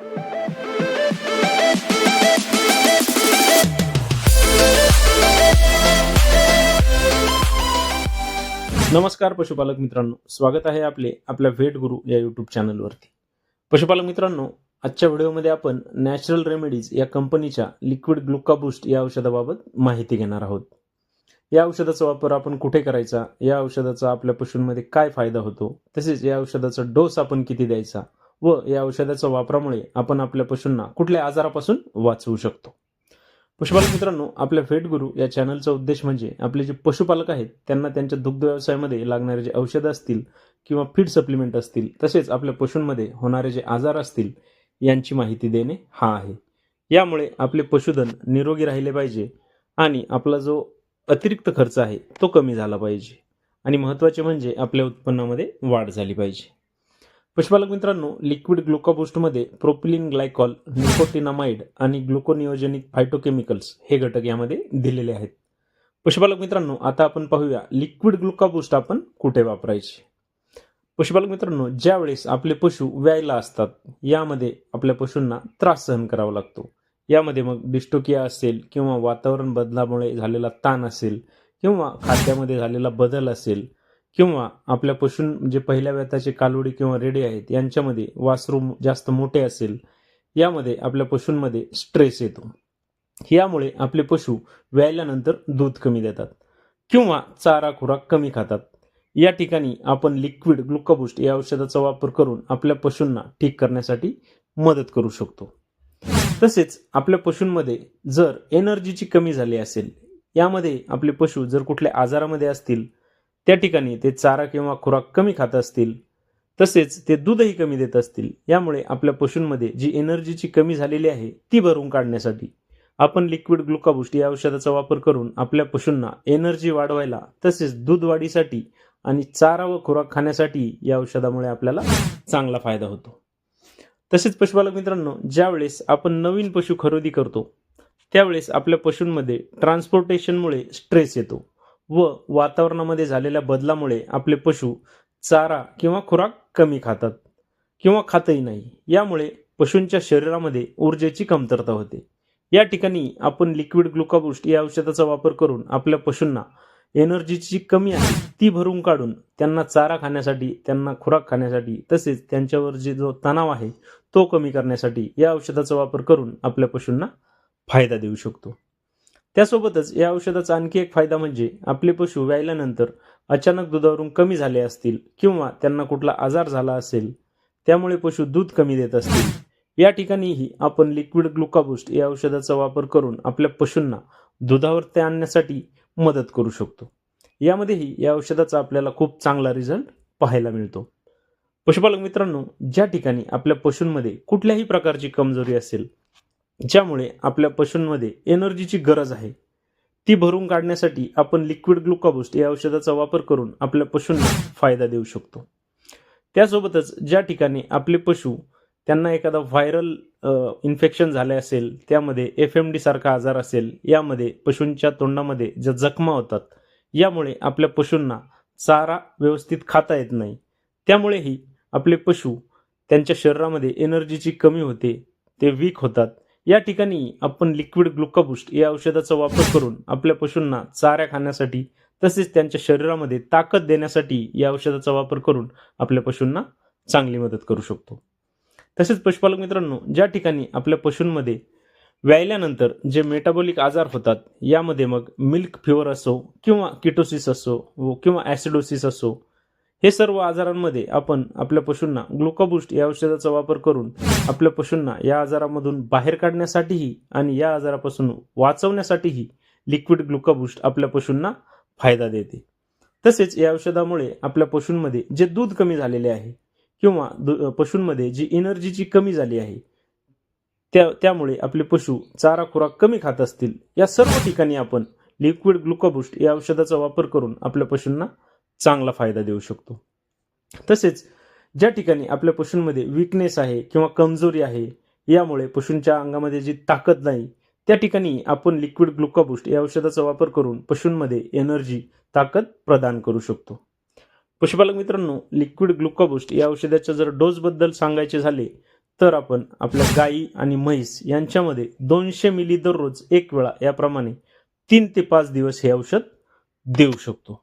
नमस्कार पशुपालक मित्रांनो. स्वागत आहे आपले आपल्या व्हेट गुरु या यूट्यूब चॅनलवरती पशुपालक मित्रांनो आजच्या व्हिडिओमध्ये आपण नॅचरल रेमेडीज या कंपनीच्या लिक्विड ग्लुकाबूस्ट या औषधाबाबत माहिती घेणार आहोत. या औषधाचा वापर आपण कुठे करायचा? या औषधाचा आपल्या पशूंमध्ये काय फायदा होतो? तसेच या औषधाचा डोस आपण किती द्यायचा? व या औषधाच्या वापरामुळे आपण आपल्या पशूंना कुठल्या आजारापासून वाचवू शकतो. पशुपालक मित्रांनो आपल्या फेट गुरु या चॅनलचा उद्देश म्हणजे आपले जे पशुपालक आहेत त्यांना त्यांच्या दुग्ध व्यवसायामध्ये लागणारे जे औषधं असतील किंवा फीड सप्लिमेंट असतील तसेच आपल्या पशूंमध्ये होणारे जे आजार असतील यांची माहिती देणे हा आहे. यामुळे आपले पशुधन निरोगी राहिले पाहिजे आणि आपला जो अतिरिक्त खर्च आहे तो कमी झाला पाहिजे. आणि महत्त्वाचे म्हणजे आपल्या उत्पन्नामध्ये वाढ झाली पाहिजे. पशुपालक मित्रांनो लिक्विड ग्लुकोबूस्टमध्ये प्रोपिलिन ग्लायकॉल निकोटिनामाइड आणि ग्लुकोनियोजेनिक फायटोकेमिकल्स हे घटक यामध्ये दिलेले आहेत. पशुपालक मित्रांनो आता आपण पाहूया लिक्विड ग्लुकोबूस्ट आपण कुठे वापरायचे. पशुपालक मित्रांनो ज्यावेळेस आपले पशु व्यायला असतात यामध्ये आपल्या पशूंना त्रास सहन करावा लागतो. यामध्ये मग डिस्टोकिया असेल किंवा वातावरण बदलामुळे झालेला ताण असेल किंवा खाद्यामध्ये झालेला बदल असेल किंवा आपल्या पशु जे पहिल्या व्यताचे कालवडी किंवा रेडे आहेत यांच्यामध्ये वासरू जास्त मोठे असेल यामध्ये आपल्या पशूंमध्ये स्ट्रेस येतो. यामुळे आपले पशु व्यायल्यानंतर दूध कमी देतात किंवा चारा खुराक कमी खातात. या ठिकाणी आपण लिक्विड ग्लुकोबुस्ट या औषधाचा वापर करून आपल्या पशूंना ठीक करण्यासाठी मदत करू शकतो. तसेच आपल्या पशूंमध्ये जर एनर्जीची कमी झाली असेल यामध्ये आपले पशु जर कुठल्या आजारामध्ये असतील त्या ठिकाणी ते चारा किंवा खुराक कमी खात असतील तसेच ते दूधही कमी देत असतील यामुळे आपल्या पशूंमध्ये जी एनर्जीची कमी झालेली आहे ती भरून काढण्यासाठी आपण लिक्विड ग्लुकाबुस्ट या औषधाचा वापर करून आपल्या पशूंना एनर्जी वाढवायला तसेच दूध वाढीसाठी आणि चारा व खुराक खाण्यासाठी या औषधामुळे आपल्याला चांगला फायदा होतो. तसेच पशुपालक मित्रांनो ज्यावेळेस आपण नवीन पशु खरेदी करतो त्यावेळेस आपल्या पशूंमध्ये ट्रान्सपोर्टेशनमुळे स्ट्रेस येतो. व वातावरणामध्ये झालेल्या बदलामुळे आपले पशु चारा किंवा खुराक कमी खातात किंवा खातही नाही. यामुळे पशूंच्या शरीरामध्ये ऊर्जेची कमतरता होते. या ठिकाणी आपण लिक्विड ग्लुकोबूस्ट या औषधाचा वापर करून आपल्या पशूंना एनर्जीची कमी आहे ती भरून काढून त्यांना चारा खाण्यासाठी त्यांना खुराक खाण्यासाठी तसेच त्यांच्यावर जे जो तणाव आहे तो कमी करण्यासाठी या औषधाचा वापर करून आपल्या पशूंना फायदा देऊ शकतो. त्यासोबतच या औषधाचा आणखी एक फायदा म्हणजे आपले पशु व्यायल्यानंतर अचानक दुधावरून कमी झाले असतील किंवा त्यांना कुठला आजार झाला असेल त्यामुळे पशु दूध कमी देत असतील. या ठिकाणीही आपण लिक्विड ग्लुकाबूस्ट या औषधाचा वापर करून आपल्या पशूंना दुधावर ते आणण्यासाठी मदत करू शकतो. यामध्येही या औषधाचा आपल्याला खूप चांगला रिझल्ट पाहायला मिळतो. पशुपालक मित्रांनो ज्या ठिकाणी आपल्या पशूंमध्ये कुठल्याही प्रकारची कमजोरी असेल ज्यामुळे आपल्या पशूंमध्ये एनर्जीची गरज आहे. ती भरून काढण्यासाठी आपण लिक्विड ग्लुकाबूस्ट या औषधाचा वापर करून आपल्या पशूंना फायदा देऊ शकतो. त्यासोबतच ज्या ठिकाणी आपले पशु त्यांना एखादा व्हायरल इन्फेक्शन झाले असेल त्यामध्ये एफ एम डी सारखा आजार असेल यामध्ये पशूंच्या तोंडामध्ये ज्या जखमा होतात यामुळे आपल्या पशूंना चारा व्यवस्थित खाता येत नाही. त्यामुळेही आपले पशु त्यांच्या शरीरामध्ये एनर्जीची कमी होते ते वीक होतात या ठिकाणी आपण लिक्विड ग्लुकाबुस्ट या औषधाचा वापर करून आपल्या पशूंना चाऱ्या खाण्यासाठी तसेच त्यांच्या शरीरामध्ये ताकद देण्यासाठी या औषधाचा वापर करून आपल्या पशूंना चांगली मदत करू शकतो. तसेच पशुपालक मित्रांनो ज्या ठिकाणी आपल्या पशूंमध्ये व्यायल्यानंतर जे मेटाबॉलिक आजार होतात यामध्ये मग मिल्क फिवर असो किंवा किटोसिस असो व किंवा ॲसिडोसिस असो हे सर्व आजारांमध्ये आपण आपल्या पशूंना ग्लुकोबूस्ट या औषधाचा वापर करून आपल्या पशूंना या आजारामधून बाहेर काढण्यासाठीही आणि या आजारापासून वाचवण्यासाठीही लिक्विड ग्लुकोबूस्ट आपल्या पशूंना फायदा देते. तसेच या औषधामुळे आपल्या पशूंमध्ये जे दूध कमी झालेले आहे किंवा दु पशूंमध्ये जी एनर्जीची कमी झाली आहे त्या त्यामुळे आपले पशु चारा खुराक कमी खात असतील. या सर्व ठिकाणी आपण लिक्विड ग्लुकोबूस्ट या औषधाचा वापर करून आपल्या पशूंना चांगला फायदा देऊ शकतो. तसेच ज्या ठिकाणी आपल्या पशूंमध्ये विकनेस आहे किंवा कमजोरी आहे यामुळे पशूंच्या अंगामध्ये जी ताकद नाही त्या ठिकाणी आपण लिक्विड ग्लुकोबूस्ट या औषधाचा वापर करून पशूंमध्ये एनर्जी ताकद प्रदान करू शकतो. पशुपालक मित्रांनो लिक्विड ग्लुकाबूस्ट या औषधाच्या जर डोसबद्दल सांगायचे झाले तर आपण आपल्या गाई आणि म्हैस यांच्यामध्ये दोनशे मिली दररोज एक वेळा याप्रमाणे तीन ते पाच दिवस हे औषध देऊ शकतो.